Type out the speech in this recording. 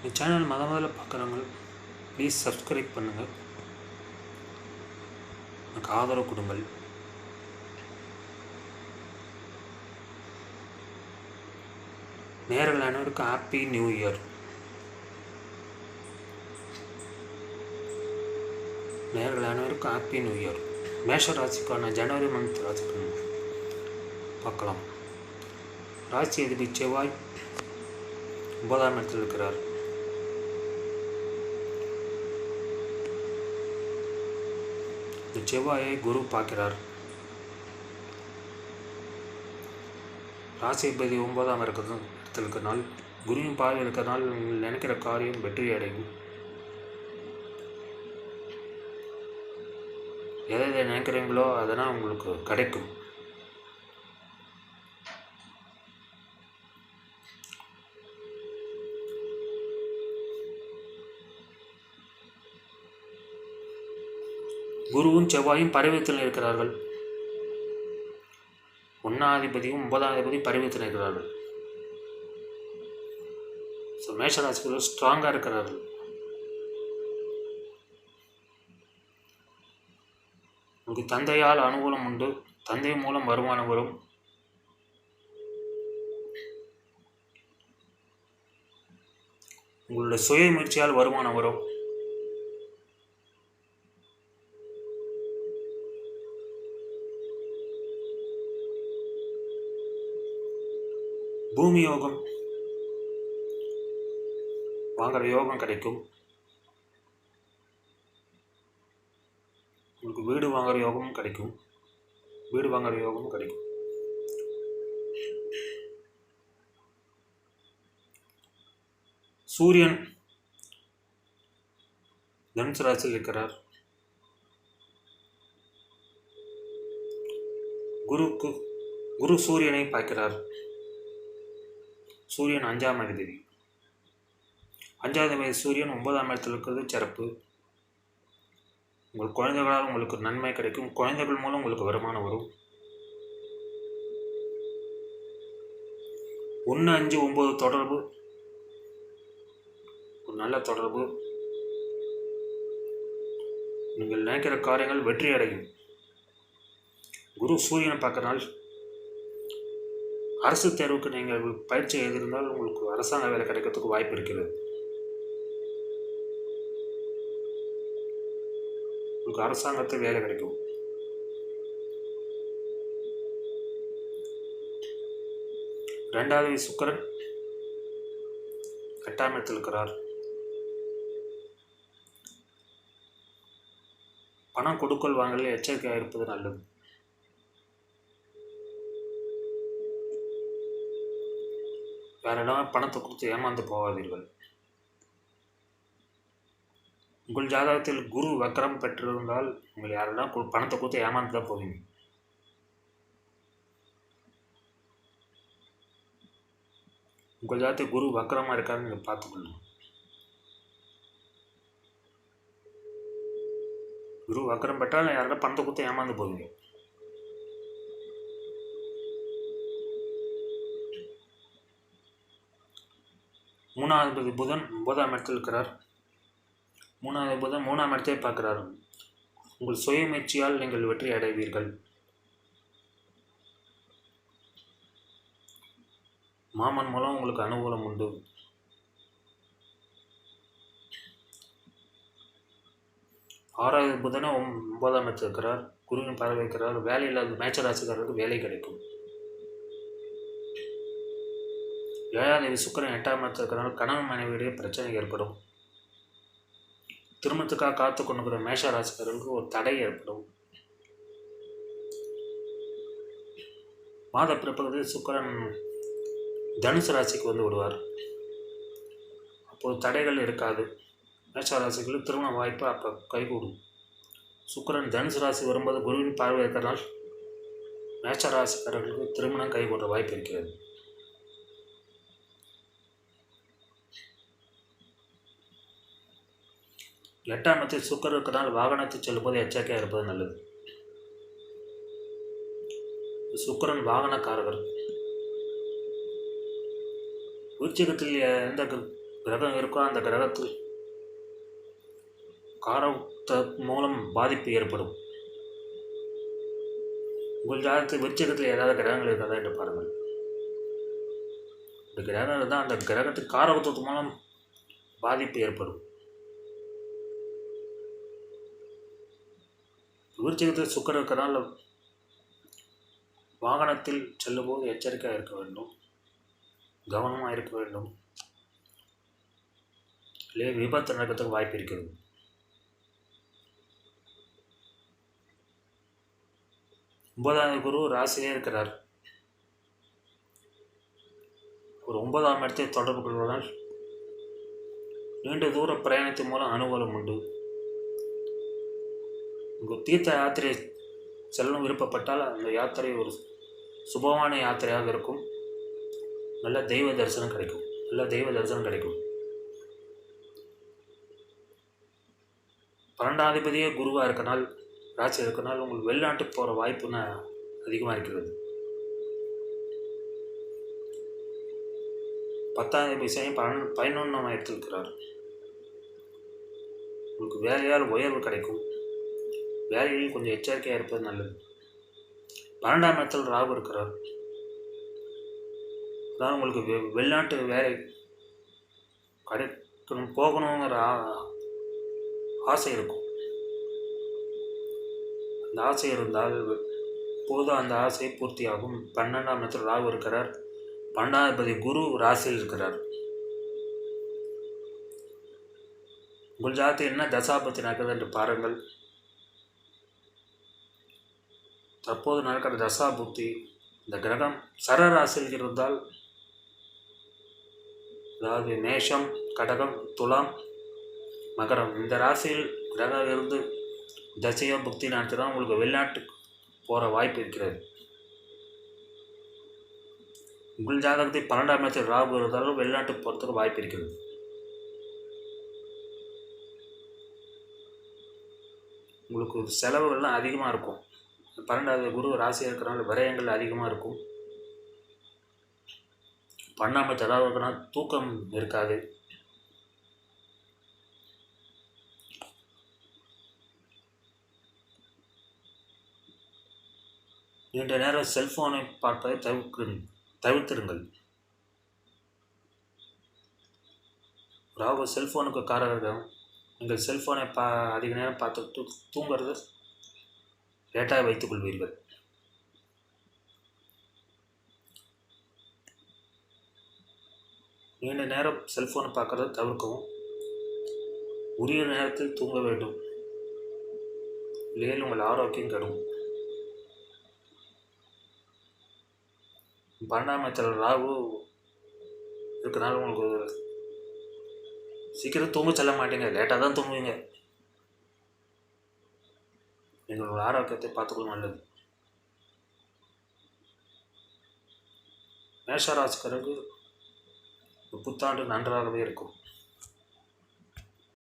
இந்த சேனல் முத முதல்ல பார்க்குறவங்க ப்ளீஸ் சப்ஸ்கிரைப் பண்ணுங்கள் எனக்கு ஆதரவு கொடுங்கள். நேரில் அனைவருக்கும் ஹாப்பி நியூ இயர் நேர்கள் அனைவருக்கும் ஹாப்பி நியூ இயர் மேஷ ராசிக்கான ஜனவரி மந்த் ராசிக்கு பார்க்கலாம். ராசி எதிரி செவ்வாய் ஒன்பதாம் இடத்தில் இருக்கிறார். இந்த செவ்வாயை குரு பார்க்கிறார். ராசிபதி ஒன்பதாம் இருக்கிறது இடத்துல இருக்கிறனால குருவின் பார்வை இருக்கிறனால் நீங்கள் நினைக்கிற காரியம் வெற்றி அடையும் எதை எதை நினைக்கிறீங்களோ அதெல்லாம் உங்களுக்கு கிடைக்கும். குருவும் செவ்வாயும் பரிவத்தில் இருக்கிறார்கள். ஒன்னாதிபதியும் ஒன்பதாதிபதியும் பரிவத்தில் இருக்கிறார்கள். ஸோ மேஷராசிகள் ஸ்ட்ராங்காக இருக்கிறார்கள். உங்கள் தந்தையால் அனுகூலம் உண்டு. தந்தை மூலம் வருமானம் வரும். உங்களுடைய சுய முயற்சியால் வருமானம் வரும். பூமி யோகம் வாங்குற யோகம் கிடைக்கும். உங்களுக்கு வீடு வாங்குற யோகமும் கிடைக்கும். வீடு வாங்குற யோகமும் கிடைக்கும். சூரியன் தனுசு ராசியில் இருக்கிறார். குருக்கு குரு சூரியனை பார்க்கிறார். சூரியன் அஞ்சாம் அதிபதி. அஞ்சாவது வயது சூரியன் ஒன்பதாம் இடத்தில் இருக்கிறது சிறப்பு. உங்கள் குழந்தைகளால் உங்களுக்கு நன்மை கிடைக்கும். குழந்தைகள் மூலம் உங்களுக்கு வருமானம் வரும். ஒன்று அஞ்சு ஒம்பது தொடர்பு. ஒரு நல்ல தொடர்பு. நீங்கள் நினைக்கிற காரியங்கள் வெற்றி அடையும். குரு சூரியனை பார்க்கறனால் அரசு தேர்வுக்கு நீங்கள் பயிற்சி எழுதியிருந்தால் உங்களுக்கு அரசாங்க வேலை கிடைக்கிறதுக்கு வாய்ப்பு இருக்கிறது. உங்களுக்கு அரசாங்கத்தை வேலை கிடைக்கும். ரெண்டாவது சுக்கரன் கட்டாமத்தில் இருக்கிறார். பணம் கொடுக்கல் வாங்கல எச்சரிக்கையாக இருப்பது நல்லது. வேற பணத்தை கொடுத்து ஏமாந்து போகாதீர்கள். உங்கள் ஜாதகத்தில் குரு வக்கரம் பெற்றிருந்தால் உங்கள் யாரிடம் கு- பணத்தை கொடுத்து ஏமாந்து தான் போவீங்க. உங்கள் ஜாதகத்தில் குரு வக்கரமாக இருக்காருன்னு நீங்கள் பார்த்துக்கொள்ளணும் குரு வக்கரம் பெற்றால் யாரிடம் பணத்தை கொடுத்து ஏமாந்து போவீங்க? மூணாவது புதன் ஒன்பதாம் இடத்தில் இருக்கிறார். மூணாவது புதன் மூணாம் இடத்தை பார்க்கிறார். உங்கள் சுய முயற்சியால் நீங்கள் வெற்றி அடைவீர்கள். மாமன் மூலம் உங்களுக்கு அனுகூலம் உண்டு. ஆறாவது புதனை ஒன்பதாம் இடத்தில் இருக்கிறார். குருவின் பரவிக்கிறார் வேலை இல்லாத மேட்ச வேலை கிடைக்கும். ஏழாம் தேதி சுக்கரன் எட்டாம் இடத்துல இருக்கிறனால கணவன் மனைவியிடையே பிரச்சனை ஏற்படும். திருமணத்துக்காக காத்து கொண்டிருக்கிற மேஷ ராசிக்காரர்களுக்கு ஒரு தடை ஏற்படும். மாத பிறப்பகுதியில் சுக்கரன் தனுசு ராசிக்கு வந்து விடுவார். அப்போது தடைகள் இருக்காது. மேஷ ராசிகளுக்கு திருமண வாய்ப்பு அப்போ கைகூடும். சுக்கரன் தனுசு ராசி வரும்போது குருவின் பார்வை இருக்கிறனால் மேஷ ராசிக்காரர்களுக்கு திருமணம் கைகூடுற வாய்ப்பு இருக்கிறது. எட்டாம் இடத்தில் சுக்கர் இருக்கிறதால் வாகனத்தை செல்லும்போது எச்சரிக்கையாக இருப்பது நல்லது. சுக்கரன் வாகனக்காரகர் விருச்சிகத்தில் எந்த கிர- கிரகம் இருக்கோ அந்த கிரகத்தில் காரத்த மூலம் பாதிப்பு ஏற்படும். உங்கள் ஜாதகத்தில் விருச்சிகத்தில் ஏதாவது கிரகங்கள் இருக்கிறதா என்று பாருங்கள். இந்த கிரகங்கள் தான் அந்த கிரகத்துக்கு காரகத்துவத்து மூலம் பாதிப்பு ஏற்படும். விருச்சிகத்தில் சுக்கரம் இருக்கிறதால வாகனத்தில் செல்லும்போது எச்சரிக்கையாக இருக்க வேண்டும். கவனமாக இருக்க வேண்டும். இல்லையே விபத்து நடக்கிறதுக்கு வாய்ப்பு இருக்கிறது. ஒன்பதாம் குரு ராசியிலே இருக்கிறார். ஒரு ஒன்பதாம் இடத்தை தொடர்பு கொள்வதால் நீண்ட தூர பிரயாணத்தின் மூலம் அனுகூலம் உண்டு. உங்கள் தீர்த்த யாத்திரை செல்லும் விருப்பப்பட்டால் அந்த யாத்திரை ஒரு சுபமான யாத்திரையாக இருக்கும். நல்ல தெய்வ தரிசனம் கிடைக்கும். நல்ல தெய்வ தரிசனம் கிடைக்கும். பன்னெண்டாதிபதியே குருவாக இருக்கனால் ராசி இருக்கனால் உங்களுக்கு வெளிநாட்டுக்கு போகிற வாய்ப்புன்னு அதிகமாக இருக்கிறது. பத்தாம் பைசாயும் பன் பதினொன்றாம் இடத்தில் இருக்கிறார். உங்களுக்கு வேலையால் உயர்வு கிடைக்கும். வேலையில் கொஞ்சம் எச்சரிக்கையாக இருப்பது நல்லது. பன்னெண்டாம் இடத்தில் ராகு இருக்கிறார். அதான் உங்களுக்கு வெ வெளிநாட்டு வேலை கிடைக்கணும் போகணுங்கிற ஆசை இருக்கும். அந்த ஆசை இருந்தால் போதும் அந்த ஆசை பூர்த்தியாகும். பன்னெண்டாம் இடத்தில் ராகு இருக்கிறார். பன்னெண்டாதிபதி குரு ராசியில் இருக்கிறார். உங்கள் ஜாதி என்ன தசாபத்தி நடக்குது என்று பாருங்கள். தற்போது நடக்கிற தசா புத்தி இந்த கிரகம் சர ராசியில் இருந்தால் அதாவது மேஷம் கடகம் துலாம் மகரம் இந்த ராசியில் கிரகம் இருந்து தசையோ புக்தி நடத்தினா உங்களுக்கு வெளிநாட்டுக்கு போகிற வாய்ப்பு இருக்கிறது. உங்கள் ஜாதகத்தில் பன்னெண்டாம் இடத்தில் ராகு இருந்தாலும் வெளிநாட்டுக்கு போகிறதுக்கு வாய்ப்பு இருக்கிறது. உங்களுக்கு செலவுகள்லாம் அதிகமாக இருக்கும். பன்னெண்டாவது குரு ராசியாக இருக்கிறனால விரயங்கள் அதிகமாக இருக்கும். பண்ணாமல் செலவு இருக்கனா தூக்கம் இருக்காது. நீண்ட நேரம் செல்போனை பார்ப்பதை தவிர்க்கு தவிர்த்திருங்கள். ராகு செல்ஃபோனுக்கு காரணம் நீங்கள் செல்ஃபோனை பா அதிக நேரம் பார்த்து தூ தூங்குறது லேட்டாக வைத்துக் கொள்வீர்கள். நீண்ட நேரம் செல்ஃபோனை பார்க்கறத தவிர்க்கவும். உரிய நேரத்தில் தூங்க வேண்டும். இல்லையில் உங்கள் ஆரோக்கியம் கெடும். பன்னெண்டாமத்தில் ராகு இருக்கனால உங்களுக்கு சீக்கிரம் தூங்க செல்ல மாட்டீங்க. லேட்டாக தான் தூங்குவீங்க. எங்களோட ஆரோக்கியத்தை பார்த்துக்கொள்ள நல்லது. மேஷராசிக்கருக்கு புத்தாண்டு நன்றாகவே இருக்கும்.